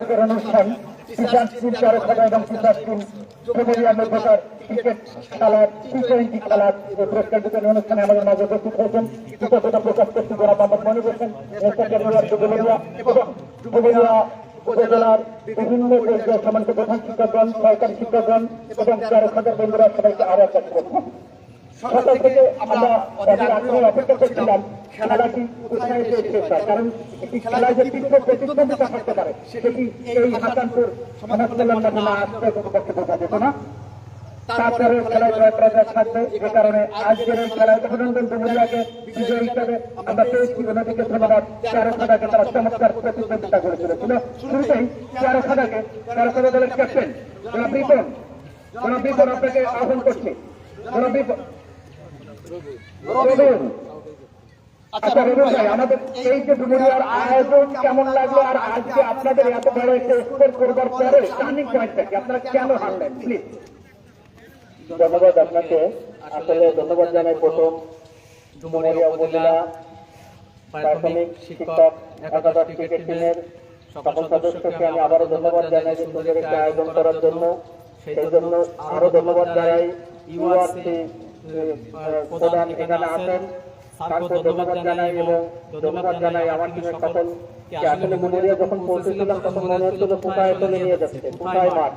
অনুষ্ঠান teachers team চারুকলা এবং টিচার্স টিম ডুমুরিয়া মধ্যকার ক্রিকেট খেলার টি টোয়েন্টি খেলার পুরস্কার শিক্ষকগণ সরকারি শিক্ষকগণ এবং চারুকলার বন্ধুরা সবাইকে আরও সকাল থেকে আমরা অধীর আগ্রহে অপেক্ষা করছিলাম। খেলাটি কোথায় এসে কারণ একটি খেলায় যে তীব্র প্রতিদ্বন্দ্বিতা থাকতে পারে সেটি এই হাসানপুর সমাজকল্যাণ মাধ্যমে আসতে পক্ষে বোঝা যেত না। তারপরে খেলায় জয় পরাজয় থাকবে। এ কারণে আজকের এই খেলায় অভিনন্দন ডুমুরিয়াকে বিজয় হিসেবে আমরা পেয়েছি। ওনাদেরকে ধন্যবাদ। চারো খাদাকে তারা চমৎকার প্রতিদ্বন্দ্বিতা করে চলেছিল শুরুতেই চারো খাদাকে চারো খাদা দলের ক্যাপ্টেন জনাব বিপন জনাব বিপন আপনাকে আহ্বান করছি। আচ্ছা রবিন ভাই আমাদের এই যে ডুমুরিয়ার আয়োজন কেমন লাগল আর আজকে আপনাদের এত বড় একটা স্কোর করবার পরে টার্নিং পয়েন্টটা কি? আপনারা কেন হারলেন? প্লিজ ধন্যবাদ আপনাকে। আসলে ধন্যবাদ জানাই প্রথম। ডুমুরিয়া উপজেলা প্রাথমিক শিক্ষক একাদশ ক্রিকেট টিমের সকল সদস্যকে আমি আবারও ধন্যবাদ জানাই যে সুন্দর একটা আয়োজন করার জন্য। সেই জন্য আরও ধন্যবাদ জানাই ইউআরসি প্রধান এখানে আছেন তারপর ধন্যবাদ জানাই এবং ধন্যবাদ জানাই আমার টিমের সকলকে আসলে মুনিরিয়া যখন পৌঁছেছিলাম তখন মনে হচ্ছিল কোথায় চলে নিয়ে যাচ্ছে কোথায় মাঠ।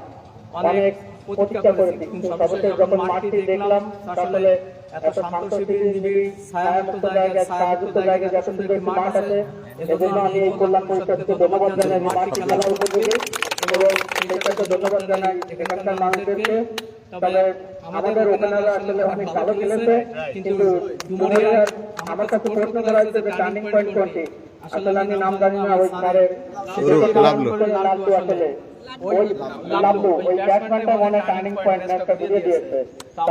অনেক প্রতীক্ষা করেছি কিন্তু সর্বশেষ যখন মাঠটি দেখলাম তাহলে এত শান্ত ছায়ামুক্ত জায়গায় ছায়াযুক্ত জায়গায় একটি মাঠ আছে এজন্য আমি এই কল্যাণ পরিষদকে ধন্যবাদ জানাই মাঠটি খেলা উপযোগী এবং ধন্যবাদ জানাই এখানকার মানুষদেরকে তবে আমাদের ওপেনাররা আসলে অনেক ভালো খেলেছে কিন্তু ডুমুরিয়ার আমার কাছে প্রশ্ন করা হচ্ছে যে টার্নিং পয়েন্ট কোনটি? আসলে আমি নাম জানি না ওই স্যারের লাভলু। আসলে। ওই লাভলু ওই ব্যাটসম্যানটা মনে টার্নিং পয়েন্ট ম্যাচটা ঘুরিয়ে দিয়েছে।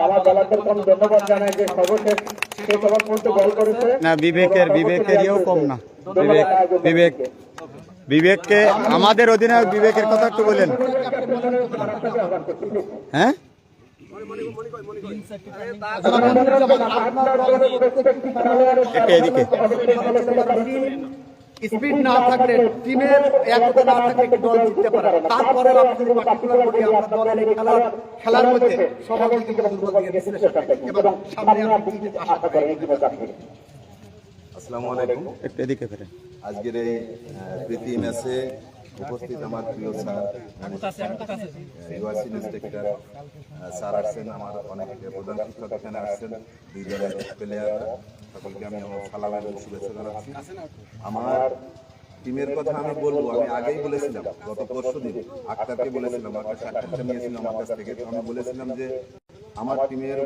আমার দলাদের কোন ধন্যবাদ জানাই যে সর্বশেষ সে সবার পর্যন্ত বল করেছে। না বিবেকের বিবেকের ইয়েও কম না। বিবেক বিবেক বিবেককে আমাদের অধিনায়ক বিবেকের কথা একটু বলেন। হ্যাঁ? একটু এদিকে। স্পিড না থাকলে টিমের একতা না থাকলে একটি দল জিততে পারে তারপরে আপনি পার্টিকুলার বলি আপনার দলের খেলার খেলার মধ্যে দিকে বিশ্লেষণ এবং সামনে আপনি আশা করেন? আসসালামু আলাইকুম। একটু এদিকে ফেরেন। আজকের এই প্রীতি ম্যাচে উপস্থিত আমার প্রিয় স্যার ইউআরসি ইন্সপেক্টর স্যার আসছেন আমার অনেক প্রধান শিক্ষক এখানে আসছেন দুই দলের প্লেয়ার সকলকে আমি সালাম এবং শুভেচ্ছা জানাচ্ছি। আমার টিমের কথা আমি বলব আমি আগেই বলেছিলাম গত পরশু দিন আক্তারকে বলেছিলাম আমার কাছে আক্তারটা নিয়েছিলাম আমার কাছ থেকে। আমি বলেছিলাম যে আমার টিমের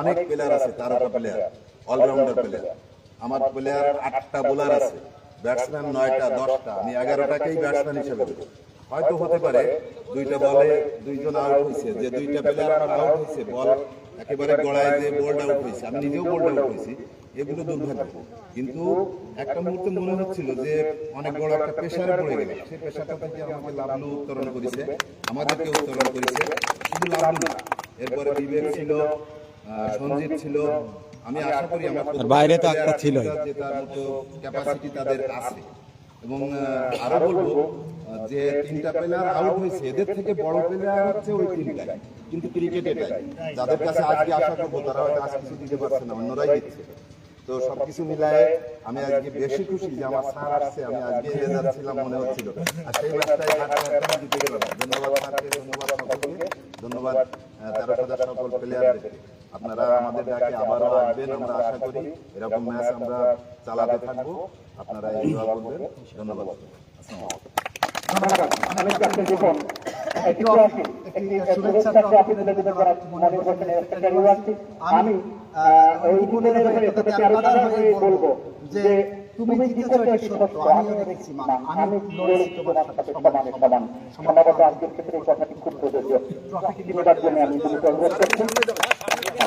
অনেক প্লেয়ার আছে তারকা প্লেয়ার অলরাউন্ডার প্লেয়ার আমার প্লেয়ার আটটা বোলার আছে। ব্যাটসম্যান নয়টা দশটা আমি এগারোটাকেই ব্যাটসম্যান হিসেবে দেবো হয়তো হতে পারে দুইটা বলে দুইজন আউট হয়েছে যে দুইটা প্লেয়ার আমার আউট হয়েছে বল একেবারে গড়ায় যে বোল্ড আউট হয়েছে আমি নিজেও বোল্ড আউট হয়েছি এগুলো দুর্ভাগ্য। কিন্তু একটা মুহূর্তে মনে হচ্ছিল যে অনেক বড় একটা প্রেশারে পড়ে গেল। সেই প্রেশারটা থেকে আমাকে লাভলু উত্তরণ করেছে আমাদেরকে উত্তরণ করেছে। শুধু লাভলু না এরপরে বিবেক ছিল আহ, সঞ্জিত ছিল আমি আশা করি আমার বাইরে তো একটা ছিলই। যে তার মতো ক্যাপাসিটি তাদের আছে। এবং আরও বলব যে তিনটা প্লেয়ার আউট হয়েছে এদের থেকে বড় প্লেয়ার হচ্ছে ওই তিনটাই কিন্তু ক্রিকেট যাদের কাছে আজকে আশা করব তারা হয়তো আজ কিছু দিতে পারছে না অন্যরাই দিচ্ছে। তো সবকিছু মিলায়ে আমি আজকে বেশি খুশি যে আমার স্যার আসছে আমি আজকে হেরে যাচ্ছিলাম মনে হচ্ছিল। আর সেই আমি জিতে গেলাম। ধন্যবাদ স্যারকে ধন্যবাদ সকলকে। ধন্যবাদ তেরো হাজার সকল প্লেয়ারদেরকে আপনারা আমাদের ডাকে আবারও আসবেন আমরা আশা করি এরকম ম্যাচ আমরা চালাতে থাকব আপনারা এই করবেন ধন্যবাদ আমি মনে মান আজকের ক্ষেত্রে খুব প্রযোজ্য আমি অনুরোধ করছি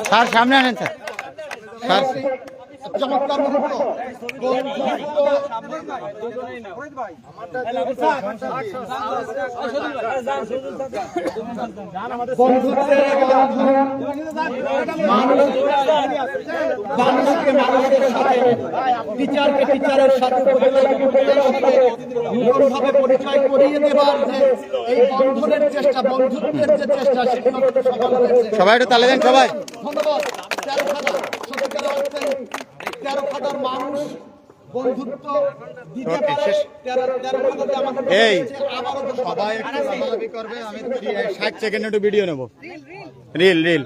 স্যার সামনে আনেন স্যার। চমৎকার মানুষকে মানুষের সাথে টিচারকে টিচারের সাথে প্রতিযোগী নতুনভাবে পরিচয় করিয়ে দেবার যে এই বন্ধনের চেষ্টা বন্ধুত্বের যে চেষ্টা সেটি সবাই একটু তালে দেন সবাই। ধন্যবাদ। তেরো সত্যিকার অর্থে তেরো মানুষ বন্ধুত্ব দিতে পারে। তেরো তেরো খাদাতে আমাকে এই। সবাই একটু করবে আমি ষাট সেকেন্ড একটু ভিডিও নেব। Reel reel.